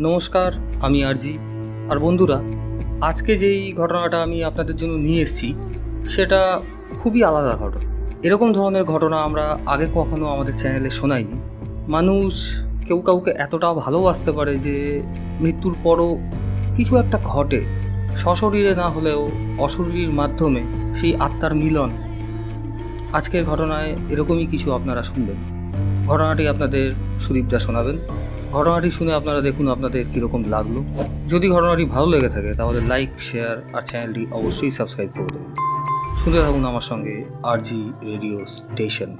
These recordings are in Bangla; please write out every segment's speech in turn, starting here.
নমস্কার, আমি আরজি। আর বন্ধুরা, আজকে যেই ঘটনাটা আমি আপনাদের জন্য নিয়ে এসেছি, সেটা খুবই আলাদা ঘটনা। এরকম ধরনের ঘটনা আমরা আগে কখনো আমাদের চ্যানেলে শোনাইনি। মানুষ কেউ কাউকে এতটা ভালোবাসতে পারে যে, মৃত্যুর পরও কিছু একটা ঘটে। সশরীরে না হলেও অশরীর মাধ্যমে সেই আত্মার মিলন। আজকের ঘটনায় এরকমই কিছু আপনারা শুনবেন। ঘটনাটি আপনাদের সুদীপদা শোনাবেন। ঘটনাটি শুনে আপনারা দেখুন আপনাদের কীরকম লাগল। যদি ঘটনাটি ভালো লেগে থাকে, তাহলে লাইক শেয়ার আর চ্যানেলটি অবশ্যই সাবস্ক্রাইব করে দেবেন। শুনতে থাকুন আমার সঙ্গে আরজি রেডিও স্টেশন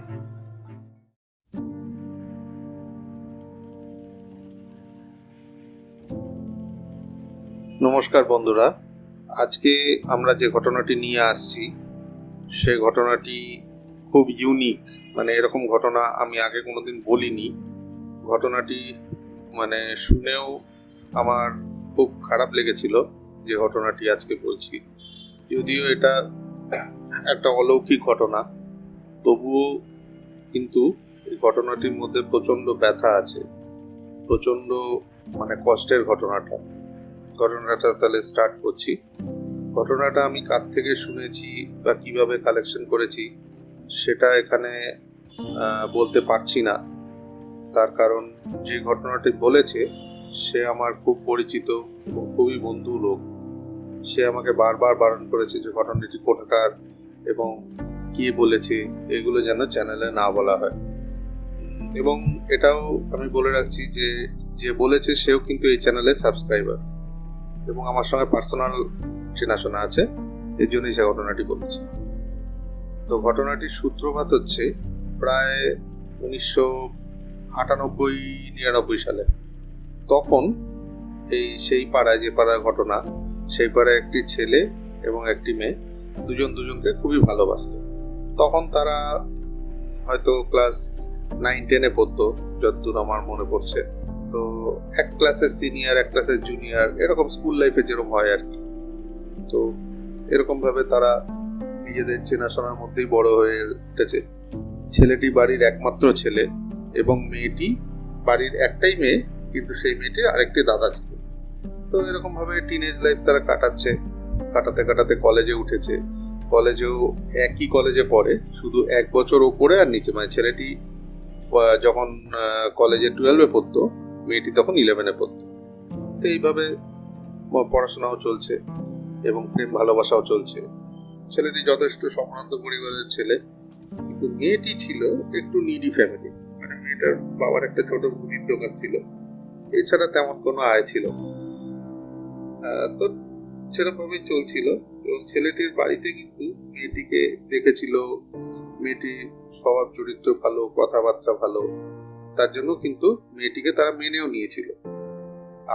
নমস্কার বন্ধুরা। আজকে আমরা যে ঘটনাটি নিয়ে আসছি, সে ঘটনাটি খুব ইউনিক মানে এরকম ঘটনা আমি আগে কোনোদিন বলিনি। ঘটনাটি মানে শুনেও আমার খুব খারাপ লেগেছিল যে ঘটনাটি আজকে বলছি। যদিও এটা একটা অলৌকিক ঘটনা, তবুও কিন্তু এই ঘটনাটির মধ্যে প্রচণ্ড ব্যথা আছে, প্রচণ্ড মানে কষ্টের ঘটনাটা। ঘটনাটা তাহলে স্টার্ট করছি। ঘটনাটা আমি কার থেকে শুনেছি বা কীভাবে কালেকশন করেছি, সেটা এখানে বলতে পারছি না। তার কারণ যে ঘটনাটি বলেছে সে আমার খুব পরিচিত, খুবই বন্ধু লোক। সে আমাকে বারবার বারণ করেছে যে ঘটনাটি কোথাকার এবং কে বলেছে, এগুলো যেন চ্যানেলে না বলা হয়। এবং এটাও আমি বলে রাখছি যে যে বলেছে সেও কিন্তু এই চ্যানেলের সাবস্ক্রাইবার এবং আমার সঙ্গে পার্সোনাল চেনাশোনা আছে, এর জন্যই সে ঘটনাটি বলেছি। তো ঘটনাটির সূত্রপাত হচ্ছে, প্রায় উনিশশো আটানব্বই, নিরানব্বই সালে। তখন এই সেই পাড়ায় যে পাড়ার ঘটনা, সেই পাড়ায় একটি ছেলে এবং একটি মেয়ে দুজন দুজনকে খুবই ভালোবাসত। তখন তারা হয়তো ক্লাস নাইন, টেনে পড়তো যতদূর আমার মনে পড়ছে। তো এক ক্লাসের সিনিয়র, এক ক্লাসের জুনিয়র, এরকম স্কুল লাইফে যেরকম হয় আর কি। তো এরকম ভাবে তারা নিজেদের চেনাশোনার মধ্যেই বড় হয়ে উঠেছে। ছেলেটি বাড়ির একমাত্র ছেলে। এবং মেয়েটি বাড়ির একটাই মেয়ে, কিন্তু সেই মেয়েটির আরেকটি দাদা ছিল। তো এরকম ভাবে টিনেজ লাইফ তারা কাটাচ্ছে, কাটাতে কাটাতে কলেজে উঠেছে। কলেজেও একই কলেজে পড়ে, শুধু এক বছর ওপরে আর নিচে। মানে ছেলেটি যখন কলেজে টুয়েলভে পড়তো, মেয়েটি তখন ইলেভেনে পড়তো। তো এইভাবে পড়াশোনাও চলছে এবং প্রেম ভালোবাসাও চলছে। ছেলেটি যথেষ্ট সম্ভ্রান্ত পরিবারের ছেলে, কিন্তু মেয়েটি ছিল একটু নিডি ফ্যামিলি মেয়েটার বাবার একটা ছোট মুদির দোকান ছিল। এছাড়া তেমন কোনো আয় ছিল তো সেরকমভাবেই চলছিল। এবং ছেলেটির বাড়িতে কিন্তু মেয়েটিকে দেখেছিল। মেয়েটি স্বভাব চরিত্র ভালো, কথাবার্তা ভালো। তার জন্য কিন্তু মেয়েটিকে তারা মেনেও নিয়েছিল।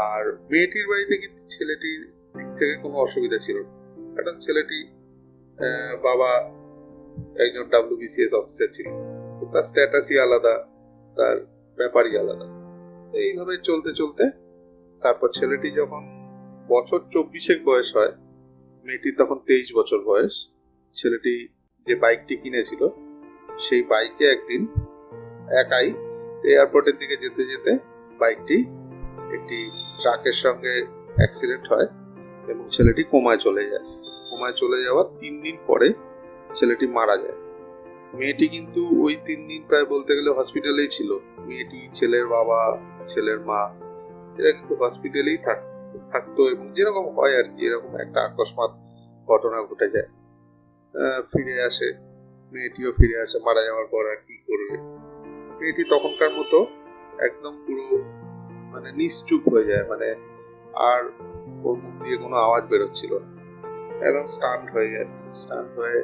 আর মেয়েটির বাড়িতে কিন্তু ছেলেটির দিক থেকে কোনো অসুবিধা ছিল না। কারণ ছেলেটি বাবা একজন ডাব্লিউবিসিএস অফিসার ছিল। তো তার স্ট্যাটাসই আলাদা। তার ব্যাপারই আলাদা। এইভাবে চলতে চলতে তারপর ছেলেটি যখন বছর চব্বিশেক বয়স হয়, মেয়েটির তখন তেইশ বছর বয়স, ছেলেটি যে বাইকটি কিনেছিল, সেই বাইকে একদিন একাই এয়ারপোর্টের দিকে যেতে যেতে বাইকটি একটি ট্রাকের সঙ্গে অ্যাক্সিডেন্ট হয় এবং ছেলেটি কোমায় চলে যায়। কোমায় চলে যাওয়ার তিন দিন পরে ছেলেটি মারা যায়। মেয়েটি কিন্তু ওই তিন দিন প্রায় বলতে গেলে হসপিটালেই ছিল। মেয়েটি ছেলের বাবা, ছেলের মা, এরা কিন্তু হসপিটালেই থাক- থাকতো এবং যেরকম হয় আর কি, এরকম একটা আকস্মাত ঘটনা ঘটে যায়। ফিরে আসে, মেয়েটিও ফিরে আসে, মারা যাওয়ার পর আর কি করবে। মেয়েটি তখনকার মতো একদম পুরো মানে নিশ্চুপ হয়ে যায় মানে আর ওর মুখ দিয়ে কোনো আওয়াজ বেরোচ্ছিল না। একদম স্টান্ট হয়ে যায় স্টান্ট হয়ে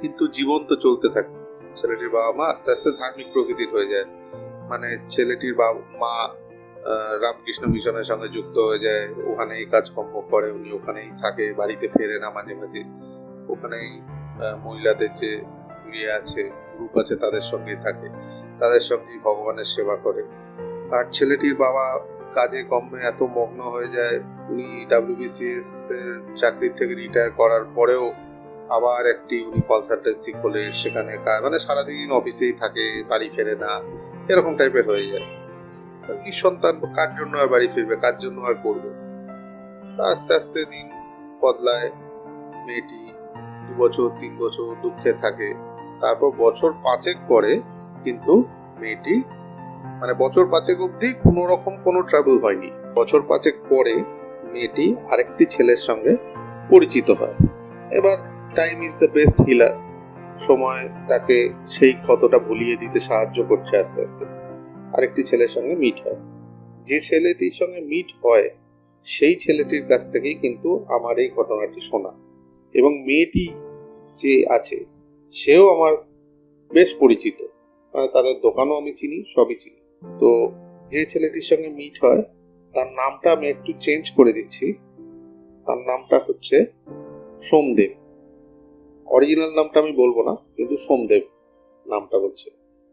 কিন্তু জীবন তো চলতে থাকে। ছেলেটির বাবা মা আস্তে আস্তে ধার্মিক প্রকৃতির হয়ে যায়। মানে ছেলেটির বাবা মা রামকৃষ্ণ মিশনের সঙ্গে যুক্ত হয়ে যায়। ওখানেই কাজকর্ম করে, উনি ওখানেই থাকে, বাড়িতে ফেরে না মাঝে মাঝে। ওখানেই মহিলাদের যে ইয়ে আছে গ্রুপ আছে, তাদের সঙ্গেই থাকে। তাদের সঙ্গেই ভগবানের সেবা করে। আর ছেলেটির বাবা কাজে, কর্মে এত মগ্ন হয়ে যায়। উনি ডাব্লিউবিসিএস এর চাকরি থেকে রিটায়ার করার পরেও আবার একটি উনি কনসালটেন্সি খোলে সেখানে মানে সারাদিন অফিসেই থাকে, বাড়ি ফেরে না, এরকম টাইপের হয়ে যায়। নিঃসন্তান কার জন্য আর বাড়ি ফিরবে, কার জন্য আর করবে? তা আস্তে আস্তে দিন বদলায়, মেয়েটি দু বছর, তিন বছর দুঃখে থাকে। তারপর বছর পাঁচেক পরে কিন্তু মেয়েটি মানে বছর পাঁচেক অবধি কোনো রকম কোনো ট্রাভেল হয়নি। বছর পাঁচেক পরে মেয়েটি আরেকটি ছেলের সঙ্গে পরিচিত হয়। এবার time is the best healer সময় তাকে সেই ক্ষতটা ভুলিয়ে দিতে সাহায্য করছে আস্তে আস্তে। আরেকটি ছেলের সঙ্গে মিট হয়। যে ছেলেটির সঙ্গে মিট হয়, সেই ছেলেটির কাছ থেকেই কিন্তু আমার এই ঘটনাটি শোনা। এবং মেয়েটি যে আছে, সেও আমার বেশ পরিচিত। মানে তাদের দোকানও আমি চিনি, সবই চিনি। তো যে ছেলেটির সঙ্গে মিট হয়, তার নামটা আমি একটু চেঞ্জ করে দিচ্ছি। তার নামটা হচ্ছে সোমদেব। অরিজিনাল নামটা আমি বলব না, কিন্তু সোমদেব নামটা বলছে।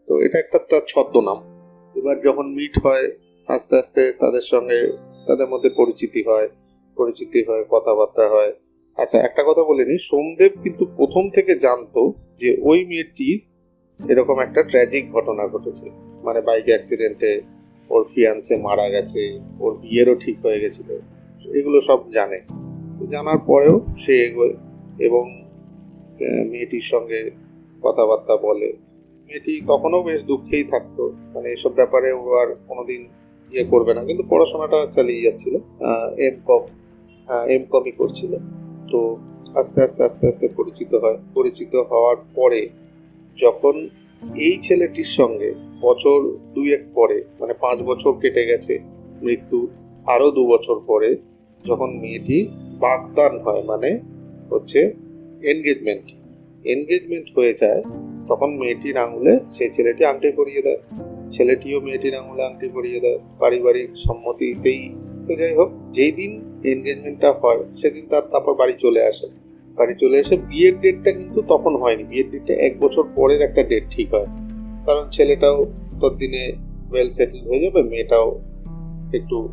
তো এটা একটা তার ছদ্মনাম। এবার যখন মিট হয়, আস্তে আস্তে তাদের সঙ্গে, তাদের মধ্যে পরিচিতি হয় পরিচিতি হয়, কথাবার্তা হয়। আচ্ছা একটা কথা বলিনি সোমদেব কিন্তু প্রথম থেকে জানতো যে ওই মেয়েটি এরকম একটা ট্র্যাজিক ঘটনা ঘটেছে। মানে বাইক অ্যাক্সিডেন্টে ওর ফিয়ান্সে মারা গেছে, ওর বিয়েরও ঠিক হয়ে গেছিল, এগুলো সব জানে। জানার পরেও সে এগোয় এবং মেয়েটির সঙ্গে কথাবার্তা বলে। মেয়েটি কখনো বেশ দুঃখেই থাকতো। মানে এসব ব্যাপারে ও আর কোনোদিন ইয়ে করবে না। কিন্তু পড়াশোনাটা চালিয়ে যাচ্ছিল। এম কম এম কমই করছিল। তো আস্তে আস্তে আস্তে আস্তে পরিচিত হয়। পরিচিত হওয়ার পরে যখন এই ছেলেটির সঙ্গে বছর দুয়েক পরে মানে পাঁচ বছর কেটে গেছে মৃত্যু আরও দু বছর পরে যখন মেয়েটি বাগদান হয় মানে হচ্ছে এনগেজমেন্ট এনগেজমেন্ট হয়ে যায়, তখন মেয়েটির আঙুলে সেই ছেলেটি আংটি পরিয়ে দেয়। ছেলেটিও মেয়েটির আঙুলে আংটি পরিয়ে দেয়। পারিবারিক সম্মতিতেই। তো যাই হোক, যেই দিন এনগেজমেন্টটা হয়, সেদিন তার তারপর বাড়ি চলে আসে। বাড়ি চলে এসে বিয়ের ডেটটা কিন্তু তখন হয়নি। বিয়ের ডেটটা এক বছর পরের একটা ডেট ঠিক হয়। কারণ ছেলেটাও ততদিনে ওয়েল সেটেল হয়ে যাবে, মেয়েটাও একটু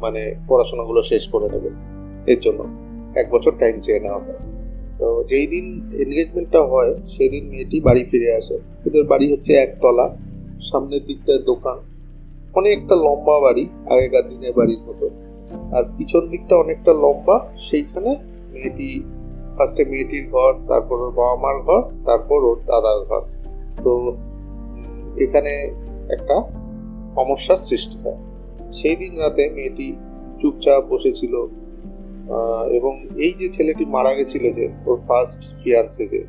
মানে পড়াশোনাগুলো শেষ করে নেবে। এর জন্য এক বছর টাইম চেয়ে নেওয়া হয়। তো যেই দিন এনগেজমেন্টটা হয় সেই দিন মেয়েটি বাড়ি ফিরে আসে। ওদের বাড়ি হচ্ছে একতলা, সামনের দিকটায় দোকান। অনেকটা লম্বা বাড়ি, আগেকার দিনের বাড়ির মতো। আর পিছন দিকটা অনেকটা লম্বা, সেইখানে মেয়েটি ফার্স্টে মেয়েটির ঘর, তারপর ওর বাবা মার ঘর, তারপর ওর দাদার ঘর। তো এখানে একটা সমস্যার সৃষ্টি হয়। সেই দিন রাতে মেয়েটি চুপচাপ বসেছিল এবং এই যে ছেলেটি মারা গেছিল যে ওর ফার্স্ট ফিয়ান্সে যে,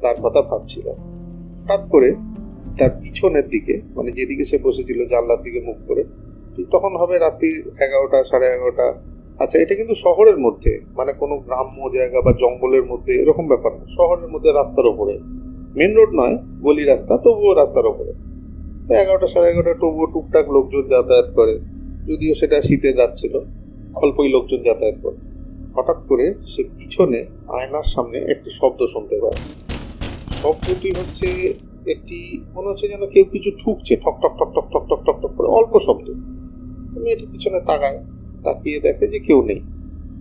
তার কথা ভাবছিল হঠাৎ করে তার পিছনের দিকে মানে যেদিকে সে বসেছিল জানলার দিকে মুখ করে, তখন হবে রাত্রির এগারোটা, সাড়ে এগারোটা। আচ্ছা এটা কিন্তু শহরের মধ্যে মানে কোনো গ্রাম্য জায়গা বা জঙ্গলের মধ্যে এরকম ব্যাপার না। শহরের মধ্যে রাস্তার ওপরে। মেন রোড নয়, গলি রাস্তা, তবুও রাস্তার ওপরে। তো এগারোটা, সাড়ে এগারোটা, তবুও টুকটাক লোকজন যাতায়াত করে। যদিও সেটা শীতের রাত ছিল, অল্পই লোকজন যাতায়াত করে। হঠাৎ করে সে পিছনে আয়নার সামনে একটি শব্দ শুনতে পায়। শব্দটি হচ্ছে একটি, মনে হচ্ছে যেন কেউ কিছু ঠুকছে, ঠক ঠক ঠক ঠক ঠক ঠক ঠক ঠক করে অল্প শব্দ। মেয়েটি পিছনে তাকায়, তাকিয়ে দেখে যে কেউ নেই।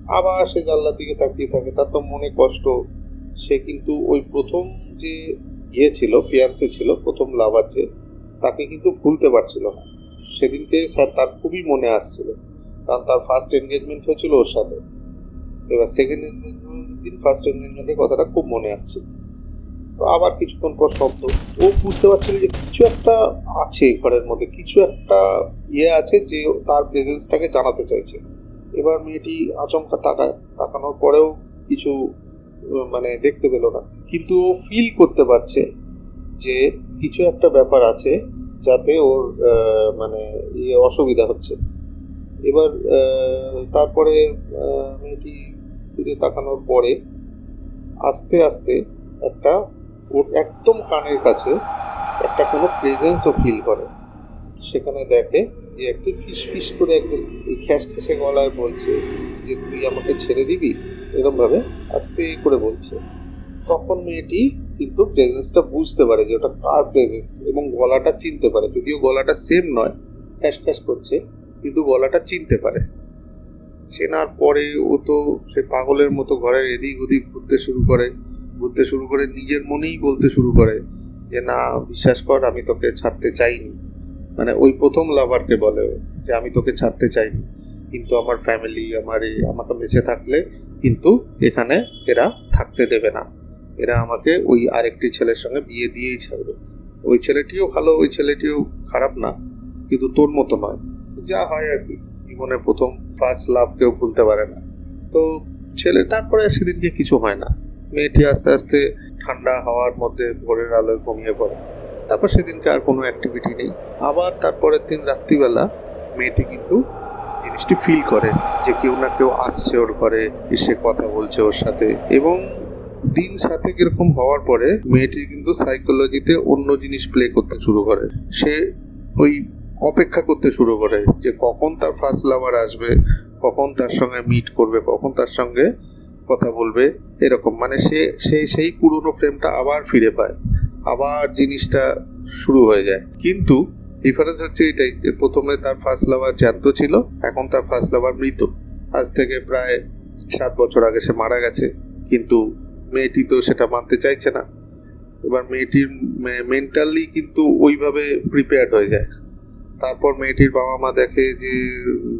আবার সে জানলার দিকে তাকিয়ে থাকে, তার তো মনে কষ্ট। সে কিন্তু ওই প্রথম যে ইয়ে ছিল ফিয়ান্সে ছিল, প্রথম লাভার যে, তাকে কিন্তু ভুলতে পারছিল না। সেদিনকে সে- তার খুবই মনে আসছিল, কারণ তার ফার্স্ট এনগেজমেন্ট হয়েছিল ওর সাথে। এবার সেকেন্ড এনগেজমেন্টের দিন ফার্স্ট এনগেজমেন্টের কথাটা খুব মনে আসছে। তো আবার কিছুক্ষণ পর শব্দ। ও বুঝতে পারছিল যে কিছু একটা আছে ঘরের মধ্যে, কিছু একটা ইয়ে আছে যে তার প্রেজেন্সটাকে জানাতে চাইছে। এবার মেয়েটি আচমকা তাকায়, তাকানোর পরেও কিছু মানে দেখতে পেল না। কিন্তু ও ফিল করতে পারছে যে কিছু একটা ব্যাপার আছে যাতে ওর মানে ইয়ে অসুবিধা হচ্ছে। এবার তারপরে মেয়েটি ফিরে তাকানোর পরে আস্তে আস্তে একটা ওর একদম কানের কাছে একটা কোনো প্রেজেন্সও ফিল করে। সেখানে দেখে যে একটি ফিস ফিস করে একদম খ্যাস খ্যাসে গলায় বলছে যে, তুই আমাকে ছেড়ে দিবি? এরকম ভাবে আস্তে করে বলছে। তখন মেয়েটি কিন্তু প্রেজেন্সটা বুঝতে পারে যে ওটা কার প্রেজেন্স এবং গলাটা চিনতে পারে। যদিও গলাটা সেম নয় খ্যাস খ্যাস করছে, কিন্তু গলাটা চিনতে পারে। চেনার পরে ও তো সে পাগলের মতো ঘরের এদিক ওদিক ঘুরতে শুরু করে, ঘুরতে শুরু করে নিজের মনেই বলতে শুরু করে যে, না, বিশ্বাস কর, আমি তোকে ছাড়তে চাইনি। মানে ওই প্রথম লাভারকে বলে যে, আমি তোকে ছাড়তে চাইনি। কিন্তু আমার ফ্যামিলি আমার এই, আমাকে বেঁচে থাকলে কিন্তু এখানে এরা থাকতে দেবে না। এরা আমাকে ওই আরেকটি ছেলের সঙ্গে বিয়ে দিয়েই ছাড়বে। ওই ছেলেটিও ভালো, ওই ছেলেটিও খারাপ না, কিন্তু তোর মতো নয়। যা হয় আর কি জীবনে প্রথম ফার্স্ট লাভ কেউ ভুলতে পারে না। তো ছেলে, তারপরে সেদিনকে কিছু হয় না। মেয়েটি আস্তে আস্তে ঠান্ডা হাওয়ার মধ্যে ভোরের আলোয় ঘুমিয়ে পড়ে। তারপর সেদিনকে আর কোনো অ্যাক্টিভিটি নেই। আবার তারপরের দিন রাত্রিবেলা মেয়েটি কিন্তু জিনিসটি ফিল করে যে কেউ না কেউ আসছে ওর ঘরে, এসে কথা বলছে ওর সাথে। এবং দিন সাথে কীরকম হওয়ার পরে মেয়েটি কিন্তু সাইকোলজিতে অন্য জিনিস প্লে করতে শুরু করে। সে ওই অপেক্ষা করতে শুরু করে যে কখন তার ফার্স্ট লাভার আসবে, কখন তার সঙ্গে মিট করবে, কখন তার সঙ্গে কথা বলবে, এরকম। মানে সে সে সেই পুরনো প্রেমটা আবার ফিরে পায়, আবার জিনিসটা শুরু হয়ে যায়। কিন্তু ডিফারেন্স হচ্ছে এটাই যে প্রথমে তার ফার্স্ট লাভার জ্যান্ত ছিল, এখন তার ফার্স্ট লাভার মৃত। আজ থেকে প্রায় সাত বছর আগে সে মারা গেছে, কিন্তু মেয়েটি তো সেটা মানতে চাইছে না। এবার মেয়েটির মেন্টালি কিন্তু ওইভাবে প্রিপেয়ার্ড হয়ে যায়। তারপর মেয়েটির বাবা মা দেখে যে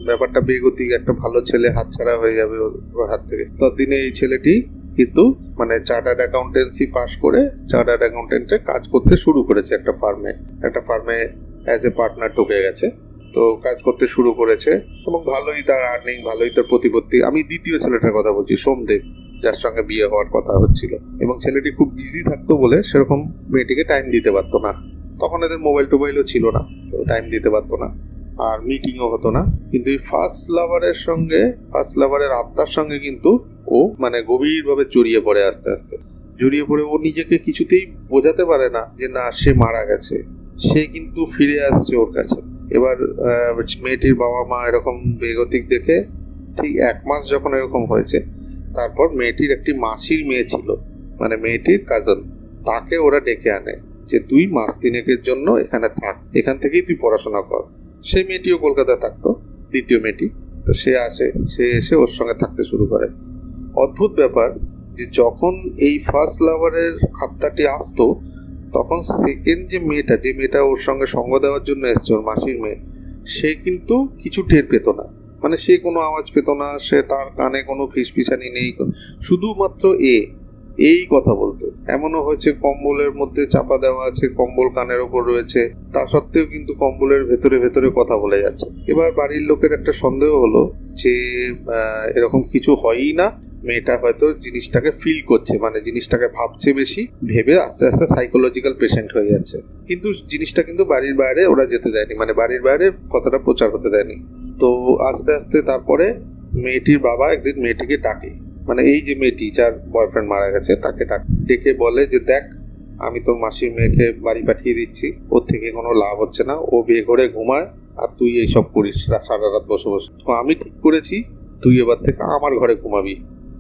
ব্যাপারটা বেগতিক, একটা ভালো ছেলে হাতছাড়া হয়ে যাবে ওর হাত থেকে। ততদিনে এই ছেলেটি কিন্তু মানে চার্টার্ড অ্যাকাউন্টেন্সি পাশ করে চার্টার্ড অ্যাকাউন্টেন্টে কাজ করতে শুরু করেছে একটা ফার্মে। একটা ফার্মে অ্যাজ এ পার্টনার ঢুকে গেছে। তো কাজ করতে শুরু করেছে এবং ভালোই তার আর্নিং ভালোই তার প্রতিপত্তি। আমি দ্বিতীয় ছেলেটার কথা বলছি, সোমদেব, যার সঙ্গে বিয়ে হওয়ার কথা হচ্ছিল। এবং ছেলেটি খুব বিজি থাকতো বলে সেরকম মেয়েটিকে টাইম দিতে পারতো না। তখন এদের মোবাইল টোবাইলও ছিল না, তো টাইম দিতে পারতো না। আর মিটিংও হতো না। কিন্তু এই ফার্স্ট লাভারের সঙ্গে ফার্স্ট লাভারের আত্মার সঙ্গে কিন্তু ও মানে গভীরভাবে জড়িয়ে পড়ে আস্তে আস্তে। জড়িয়ে পড়ে, ও নিজেকে কিছুতেই বোঝাতে পারে না যে, না, সে মারা গেছে। সে কিন্তু ফিরে আসছে ওর কাছে। এবার মেয়েটির বাবা মা এরকম বেগতিক দেখে ঠিক এক মাস যখন এরকম হয়েছে, তারপর মেয়েটির একটি মাসির মেয়ে ছিল। মানে মেয়েটির কাজন তাকে ওরা ডেকে আনে। যে তুই মাস তিনেকের জন্য এখানে থাক। এখান থেকেই তুই পড়াশোনা কর। সেই মেয়েটিও কলকাতায় থাকতো, দ্বিতীয় মেয়েটি। তো সে আসে, সে এসে ওর সঙ্গে থাকতে শুরু করে। অদ্ভুত ব্যাপার যে যখন এই ফার্স্ট লাভারের আত্মাটি আসতো, তখন সেকেন্ড যে মেয়েটা যে মেয়েটা ওর সঙ্গে সঙ্গ দেওয়ার জন্য এসছে, ওর মাসির মেয়ে, সে কিন্তু কিছু টের পেত না। মানে সে কোনো আওয়াজ পেত না, সে তার কানে কোনো ফিসফিসানি নেই। শুধুমাত্র এ। এই কথা বলতো। এমনও হয়েছে কম্বলের মধ্যে চাপা দেওয়া আছে, কম্বল কানের ওপর রয়েছে। তা সত্ত্বেও কিন্তু কম্বলের ভেতরে ভেতরে কথা বলে যাচ্ছে। এবার বাড়ির লোকের একটা সন্দেহ হলো যে এরকম কিছু হয়ই না। মেয়েটা হয়তো জিনিসটাকে ফিল করছে মানে জিনিসটাকে ভাবছে বেশি, ভেবে আস্তে আস্তে সাইকোলজিক্যাল পেশেন্ট হয়ে যাচ্ছে। কিন্তু জিনিসটা কিন্তু বাড়ির বাইরে ওরা যেতে দেয়নি মানে বাড়ির বাইরে কথাটা প্রচার হতে দেয়নি। তো আস্তে আস্তে তারপরে মেয়েটির বাবা একদিন মেয়েটিকে ডাকে। মানে এই যে মেয়েটি যার বয়ফ্রেন্ড মারা গেছে, তাকে ডাকে বলে যে দেখ, আমি তোর মাসির মেয়েকে বাড়ি পাঠিয়ে দিচ্ছি, ওর থেকে কোনো লাভ হচ্ছে না, ও বিয়ে করে ঘুমায়, আর তুই এইসব করিস সারা রাত বসে বসে। তো আমি ঠিক করেছি, তুই এবার থেকে আমার ঘরে ঘুমাবি।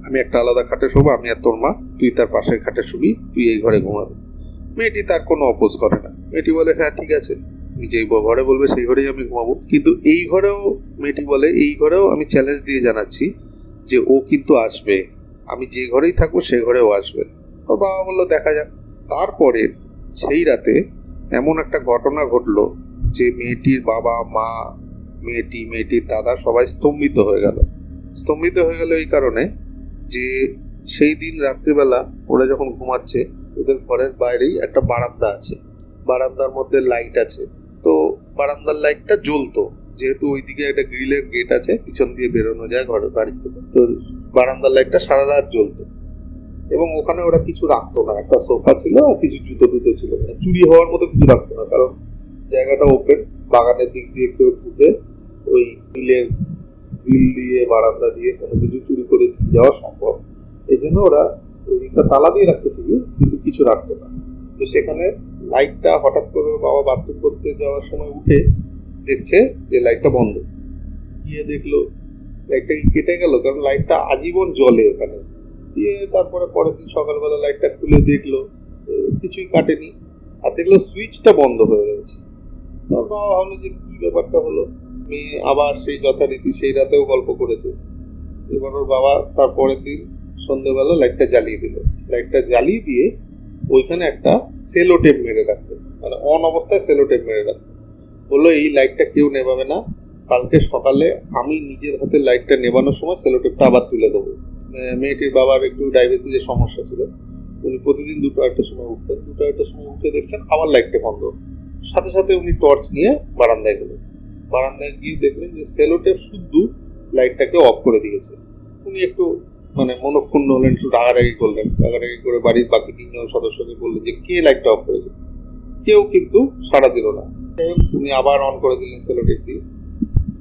আমি একটা আলাদা খাটে শোবো, আমি আর তোর মা, তুই তার পাশের খাটে শুবি, তুই এই ঘরে ঘুমাবি। মেয়েটি তার কোনো অপোজ করে না। মেয়েটি বলে হ্যাঁ ঠিক আছে, তুমি যেই ঘরে বলবে সেই ঘরেই আমি ঘুমাবো। কিন্তু এই ঘরেও, মেয়েটি বলে, এই ঘরেও আমি চ্যালেঞ্জ দিয়ে জানাচ্ছি যে ও কিন্তু আসবে। আমি যে ঘরেই থাকব, সে ঘরেও আসবে। ওর বাবা বলল, দেখা যাক। তারপরে সেই রাতে এমন একটা ঘটনা ঘটলো যে মেয়েটির বাবা, মা, মেয়েটি, মেয়েটির দাদা সবাই স্তম্ভিত হয়ে গেল। স্তম্ভিত হয়ে গেল এই কারণে যে সেই দিন রাত্রিবেলা ওরা যখন ঘুমাচ্ছে, ওদের ঘরের বাইরেই একটা বারান্দা আছে। বারান্দার মধ্যে লাইট আছে। তো বারান্দার লাইটটা জ্বলতো। যেহেতু ওইদিকে একটা গ্রিলের গেট আছে, পিছন দিয়ে বেরোনো যায় ঘরের বাড়ির থেকে। তো বারান্দার লাইটটা সারা রাত জ্বলতো। এবং ওখানে ওরা কিছু রাখতো না। একটা সোফা ছিল আর কিছু জুতো টুতো ছিল। মানে চুরি হওয়ার মতো কিছু রাখতো না। কারণ জায়গাটা ওপেন বাগানের দিক দিয়ে কেউ ঢুকে ওই গ্রিলের গ্রিল দিয়ে, বারান্দা দিয়ে কোনো কিছু চুরি করে নিয়ে যাওয়া সম্ভব। এই জন্য ওরা ওই দিকটা তালা দিয়ে রাখতে ঠিকই, কিন্তু কিছু রাখতো না। তো সেখানে লাইটটা হঠাৎ করে বাবা বাথরুম করতে যাওয়ার সময় উঠে দেখছে যে লাইটটা বন্ধ। গিয়ে দেখল লাইটটা কি কেটে গেল, কারণ লাইটটা আজীবন জ্বলে ওখানে। দিয়ে তারপরে পরের দিন সকালবেলা লাইটটা খুলে দেখল কিছুই কাটেনি। আর দেখল সুইচটা বন্ধ হয়ে গেছে। তার বাবা ভাবলো যে কি ব্যাপারটা হলো? মেয়ে আবার সেই যথারীতি সেই রাতেও গল্প করেছে। এবার ওর বাবা তার পরের দিন সন্ধ্যেবেলা লাইটটা জ্বালিয়ে দিল। লাইটটা জ্বালিয়ে দিয়ে ওইখানে একটা সেলো টেপ মেরে রাখতো মানে অন অবস্থায় সেলো টেপ মেরে রাখতো বলল, এই লাইটটা কেউ নেভাবে না। কালকে সকালে আমি নিজের হাতে লাইটটা নেবানোর সময় সেলোটেপটা আবার তুলে দেবো। মেয়েটির বাবার একটু ডায়াবেটিসের সমস্যা ছিল। উনি প্রতিদিন দুটো একটা সময় উঠতেন। দুটো একটা সময় উঠে দেখছেন আবার লাইটটা বন্ধ। সাথে সাথে উনি টর্চ নিয়ে বারান্দায় গেলেন। বারান্দায় গিয়ে দেখলেন যে সেলোটেপ শুদ্ধ লাইটটাকে অফ করে দিয়েছে। উনি একটু মানে মনক্ষুণ্ণ হলেন, একটু রাগারাগি করলেন। রাগারাগি করে বাড়ির বাকি তিনজন সদস্যকে বললেন যে, কে লাইটটা অফ করেছে? কেউ কিন্তু সাড়া দিল না। উনি আবার অন করে দিলেন সেলোটেপ দিয়ে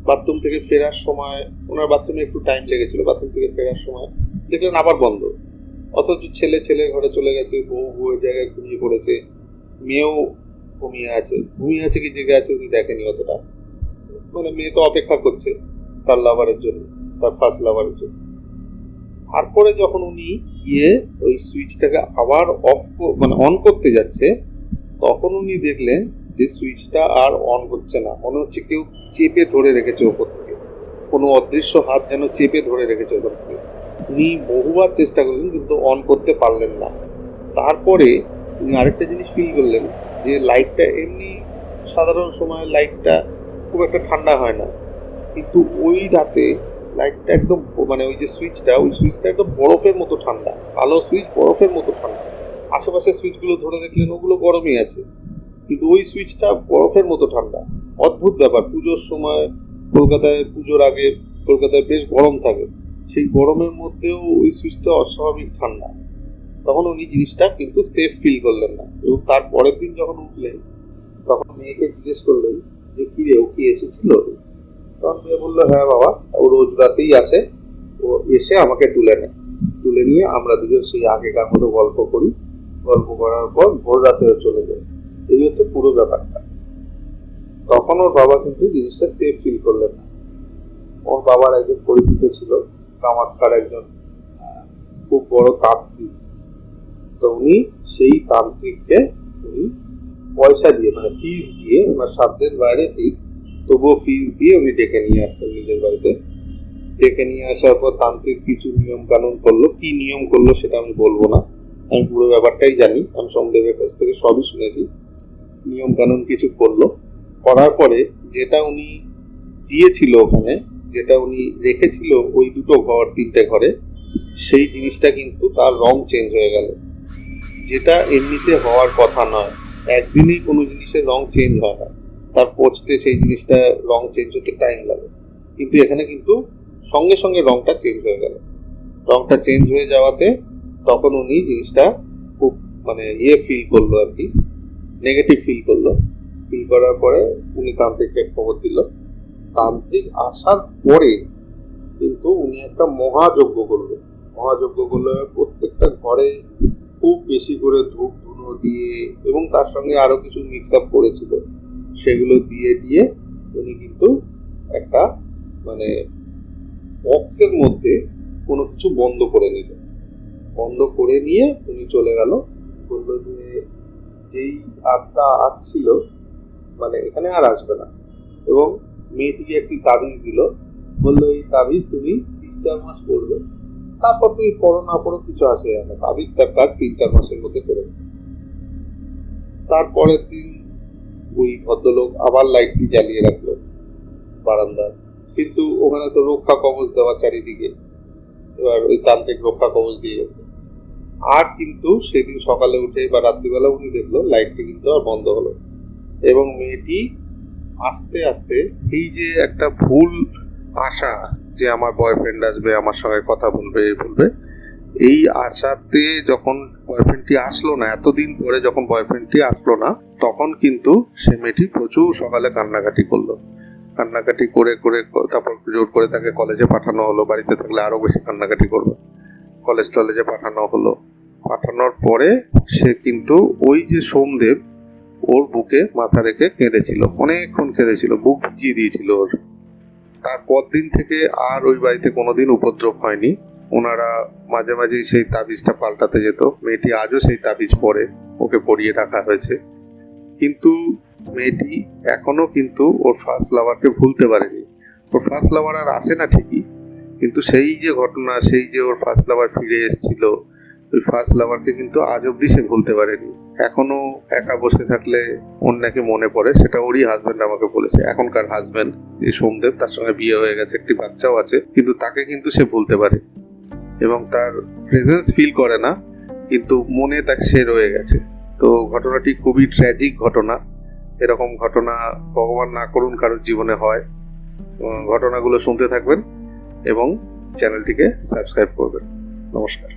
বাথরুম থেকে ফেরার সময়, ওনার বাথরুমে একটু টাইম লেগেছিল বাথরুম থেকে ফেরার সময়। দেখলেন আবার বন্ধ। অথচ ছেলে ছেলে ঘরে চলে গেছে, বউ বউয়ের জায়গায় ঘুমিয়ে পড়েছে। মেয়েও ঘুমিয়ে আছে। ঘুমিয়ে আছে কি জেগে আছে উনি দেখেনি অতটা। মানে মেয়ে তো অপেক্ষা করছে তার লাভারের জন্য, তার ফার্স্ট লাভারের জন্য। তারপরে যখন উনি গিয়ে ওই সুইচটাকে আবার অফ মানে অন করতে যাচ্ছে, তখন উনি দেখলেন যে সুইচটা আর অন হচ্ছে না, মনে হচ্ছে কেউ চেপে ধরে রেখেছে ওপর থেকে। কোনো অদৃশ্য হাত যেন চেপে ধরে রেখেছে ওখান থেকে। উনি বহুবার চেষ্টা করলেন, কিন্তু অন করতে পারলেন না। তারপরে উনি আরেকটা জিনিস ফিল করলেন, যে লাইটটা এমনি সাধারণ সময় লাইটটা খুব একটা ঠান্ডা হয় না। কিন্তু ওই রাতে লাইটটা একদম মানে ওই যে সুইচটা, ওই সুইচটা একদম বরফের মতো ঠান্ডা। আলো সুইচ বরফের মতো ঠান্ডা। আশেপাশের সুইচগুলো ধরে দেখলেন, ওগুলো গরমই আছে। কিন্তু ওই সুইচটা বরফের মতো ঠান্ডা। অদ্ভুত ব্যাপার, পুজোর সময় কলকাতায়, পুজোর আগে কলকাতায় বেশ গরম থাকে। সেই গরমের মধ্যেও ওই সুইচটা অস্বাভাবিক ঠান্ডা। তখন উনি জিনিসটা কিন্তু সেফ ফিল করলেন না। এবং তার পরের দিন যখন উঠলেন, তখন মেয়েকে জিজ্ঞেস করলেন যে কি রে ও কি এসেছিল? তখন মেয়ে বলল হ্যাঁ বাবা, ও রোজ রাতেই আসে। ও এসে আমাকে তুলে নেয়। তুলে নিয়ে আমরা দুজন সেই আগেকার মতো গল্প করি। গল্প করার পর ভোর রাতেও চলে যায় এই হচ্ছে পুরো ব্যাপারটা। তখন ওর বাবা কিন্তু জিনিসটা সেফ ফিল করলেন না। ওর বাবার একজন পরিচিত ছিল কামাক্ষার একজন খুব বড় তান্ত্রিক। তো উনি সেই তান্ত্রিককে উনি পয়সা দিয়ে মানে ফিস দিয়ে, ওনার সাধ্যের বাইরে ফিস তবুও ফিস দিয়ে উনি ডেকে নিয়ে আসতেন নিজের বাড়িতে। ডেকে নিয়ে আসার পর তান্ত্রিক কিছু নিয়ম কানুন করল। কি নিয়ম করল সেটা আমি বলব না। আমি পুরো ব্যাপারটাই জানি। আমি সোমদেবের কাছ থেকে সবই শুনেছি। নিয়ম কানুন কিছু করল। করার পরে যেটা উনি দিয়েছিল ওখানে, যেটা উনি রেখেছিল ওই দুটো ঘর, তিনটে ঘরে, সেই জিনিসটা কিন্তু তার রং চেঞ্জ হয়ে গেল। যেটা এমনিতে হওয়ার কথা নয়। একদিনেই কোনো জিনিসের রং চেঞ্জ হয় না। তার পচতে সেই জিনিসটা রং চেঞ্জ হতে টাইম লাগে। কিন্তু এখানে কিন্তু সঙ্গে সঙ্গে রংটা চেঞ্জ হয়ে গেল। রংটা চেঞ্জ হয়ে যাওয়াতে তখন উনি জিনিসটা খুব মানে ইয়ে ফিল করল আর কি। নেগেটিভ ফিল করল। ফিল করার পরে উনি তান্ত্রিককে খবর দিল। তান্ত্রিক আসার পরে কিন্তু উনি একটা মহাযজ্ঞ করল। মহাযজ্ঞ করল প্রত্যেকটা ঘরে খুব বেশি করে ধূপ ধুনো দিয়ে এবং তার সঙ্গে আরও কিছু মিক্স আপ করেছিল। সেগুলো দিয়ে দিয়ে উনি কিন্তু একটা মানে বক্সের মধ্যে কোনো কিছু বন্ধ করে নিল বন্ধ করে নিয়ে উনি চলে গেল। বলল যে যেই আত্মা আসছিল মানে এখানে আর আসবে না। এবং মেয়েটিকে একটি তাবিজ দিল। বলল, এই তাবিজ তুমি তিন চার মাস করবে তারপর তুমি পড়ো, না পড়ো, কিছু আসে না। তাবিজ তার কাজ তিন চার মাসের মধ্যে করে। তারপরের দিন ওই ভদ্রলোক আবার লাইটটি জ্বালিয়ে রাখল বারান্দায়। কিন্তু ওখানে তো রক্ষা কবচ দেওয়া চারিদিকে। এবার ওই তান্ত্রিক রক্ষা কবচ দিয়ে গেছে। আর কিন্তু সেদিন সকালে উঠে বা রাত্রিবেলা উনি দেখল লাইটটি কিন্তু আর বন্ধ হলো। এবং মেয়েটি আস্তে আস্তে এই যে একটা ভুল আশা যে আমার বয়ফ্রেন্ড আসবে, আমার সঙ্গে কথা বলবে বলবে, এই আশাতে যখন বয়ফ্রেন্ডটি আসলো না, এতদিন পরে যখন বয়ফ্রেন্ডটি আসলো না, তখন কিন্তু সে মেয়েটি প্রচুর সকালে কান্নাকাটি করল। কান্নাকাটি করে করে, তারপর জোর করে তাকে কলেজে পাঠানো হলো, বাড়িতে থাকলে আরও বেশি কান্নাকাটি করবে। কলেজ টলেজে পাঠানো হলো। পাঠানোর পরে সে কিন্তু ওই যে সোমদেব, ওর বুকে মাথা রেখে কেঁদেছিল। অনেকক্ষণ কেঁদেছিল, বুক ভিজিয়ে দিয়েছিল ওর। তারপর দিন থেকে আর ওই বাড়িতে কোনোদিন উপদ্রব হয়নি। ওনারা মাঝে মাঝেই সেই তাবিজটা পাল্টাতে যেত। মেয়েটি আজও সেই তাবিজ পরে, ওকে পরিয়ে রাখা হয়েছে। কিন্তু মেয়েটি এখনও কিন্তু ওর ফার্স্ট লাভারকে ভুলতে পারেনি। ওর ফার্স্ট লাভার আর আসে না ঠিকই। কিন্তু সেই যে ঘটনা, সেই যে ওর ফার্স্ট লাভার ফিরে এসেছিল, ওই ফার্স্ট লাভারকে কিন্তু আজ অব্দি সে ভুলতে পারেনি। এখনও একা বসে থাকলে অন্যকে মনে পড়ে, সেটা ওরই হাজবেন্ড আমাকে বলেছে। এখনকার হাজবেন্ড এই সোমদেব, তার সঙ্গে বিয়ে হয়ে গেছে, একটি বাচ্চাও আছে, কিন্তু তাকে কিন্তু সে ভুলতে পারে। এবং তার প্রেজেন্স ফিল করে না, কিন্তু মনে তার সে রয়ে গেছে। তো ঘটনাটি খুবই ট্র্যাজিক ঘটনা। এরকম ঘটনা ভগবান না করুন কারোর জীবনে হয়। ঘটনাগুলো শুনতে থাকবেন। এবং চ্যানেলটিকে সাবস্ক্রাইব করবেন। নমস্কার।